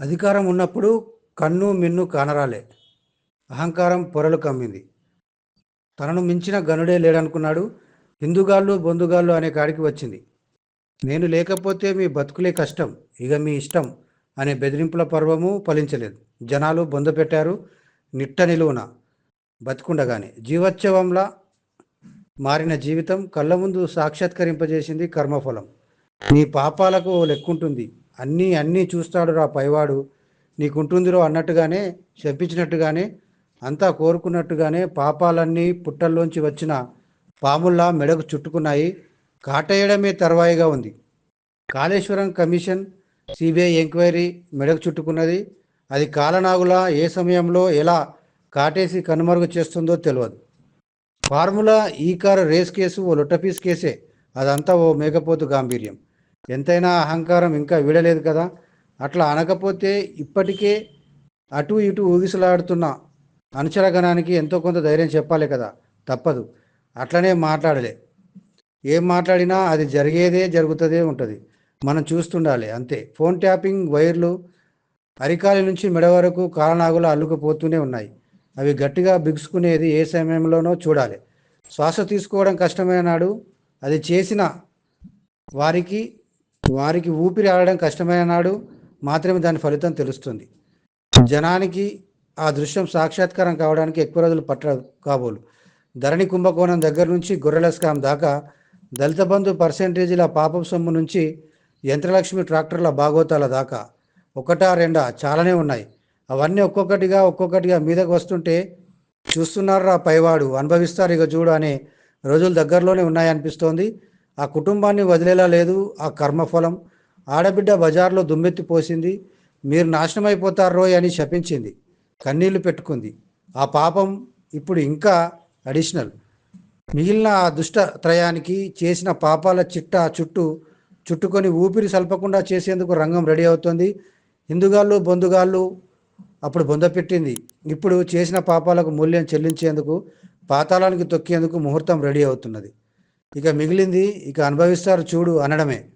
అధికారం ఉన్నప్పుడు కన్ను మిన్ను కానరాలే. అహంకారం పొరలు కమ్మింది. తనను మించిన గనుడే లేడనుకున్నాడు. హిందుగాళ్ళు బొందుగాళ్ళు అనే కాడికి వచ్చింది. నేను లేకపోతే మీ బతుకులే కష్టం ఇక మీ ఇష్టం అనే బెదిరింపుల పర్వము ఫలించలేదు. జనాలు బొంద పెట్టారు. నిట్ట నిలువున బతుకుండగానే జీవోత్సవంలా మారిన జీవితం కళ్ళ ముందు సాక్షాత్కరింపజేసింది కర్మఫలం. నీ పాపాలకు ఓ లెక్కుంటుంది. అన్నీ అన్నీ చూస్తాడు రా పైవాడు. నీకుంటుందిరో అన్నట్టుగానే శపించినట్టుగానే అంతా కోరుకున్నట్టుగానే పాపాలన్నీ పుట్టల్లోంచి వచ్చిన పాముల్లా మెడకు చుట్టుకున్నాయి. కాటేయడమే తర్వాయిగా ఉంది. కాళేశ్వరం కమిషన్ సిబిఐ ఎంక్వైరీ మెడకు చుట్టుకున్నది. అది కాలనాగులా ఏ సమయంలో ఎలా కాటేసి కనుమరుగు చేస్తుందో తెలియదు ఫార్ములా ఈ కారు రేస్ కేసు ఓ లొట్టపీస్ కేసే. అదంతా ఓ మేకపోతు గాంభీర్యం. ఎంతైనా అహంకారం ఇంకా వీడలేదు కదా? అట్లా అనకపోతే ఇప్పటికే అటు ఇటు ఊగిసలాడుతున్న అనుచరగణానికి ఎంతో కొంత ధైర్యం చెప్పాలి కదా? తప్పదు. అట్లనే మాట్లాడలే. ఏం మాట్లాడినా అది జరిగేదే జరుగుతుందే ఉంటుంది. మనం చూస్తుండాలి అంతే. ఫోన్ ట్యాపింగ్ వైర్లు అరికాలి నుంచి మెడ వరకు కాలనాగులు అల్లుకుపోతూనే ఉన్నాయి. అవి గట్టిగా బిగుసుకునేది ఏ సమయంలోనో చూడాలి. శ్వాస తీసుకోవడం కష్టమైన నాడు అది చేసిన వారికి వారికి ఊపిరి ఆడడం కష్టమైన నాడు మాత్రమే దాని ఫలితం తెలుస్తుంది. జనానికి ఆ దృశ్యం సాక్షాత్కారం కావడానికి ఎక్కువ రోజులు పట్ట కాబోలు. ధరణి కుంభకోణం దగ్గర నుంచి గొర్రెల స్కామ్ దాకా దళిత బంధు పర్సెంటేజీల పాపం సొమ్ము నుంచి యంత్రలక్ష్మి ట్రాక్టర్ల బాగోతాల దాకా ఒకటా రెండా చాలానే ఉన్నాయి. అవన్నీ ఒక్కొక్కటిగా ఒక్కొక్కటిగా మీదకు వస్తుంటే చూస్తున్నారా పైవాడు అనుభవిస్తారు ఇక చూడు అనే రోజులు దగ్గరలోనే ఉన్నాయనిపిస్తోంది. ఆ కుటుంబాన్ని వదిలేలా లేదు ఆ కర్మఫలం. ఆడబిడ్డ బజార్లో దుమ్మెత్తి పోసింది మీరు నాశనమైపోతారో అని శపించింది కన్నీళ్ళు పెట్టుకుంది. ఆ పాపం ఇప్పుడు ఇంకా అడిషనల్. మిగిలిన ఆ దుష్ట త్రయానికి చేసిన పాపాల చిట్ట చుట్టూ చుట్టుకొని ఊపిరి సల్పకుండా చేసేందుకు రంగం రెడీ అవుతుంది. హిందుగాళ్ళు బొందుగాళ్ళు అప్పుడు బొంద పెట్టింది. ఇప్పుడు చేసిన పాపాలకు మూల్యం చెల్లించేందుకు పాతాళానికి తొక్కేందుకు ముహూర్తం రెడీ అవుతున్నది. ఇక మిగిలింది ఇక అనుభవిస్తారు చూడు అనడమే.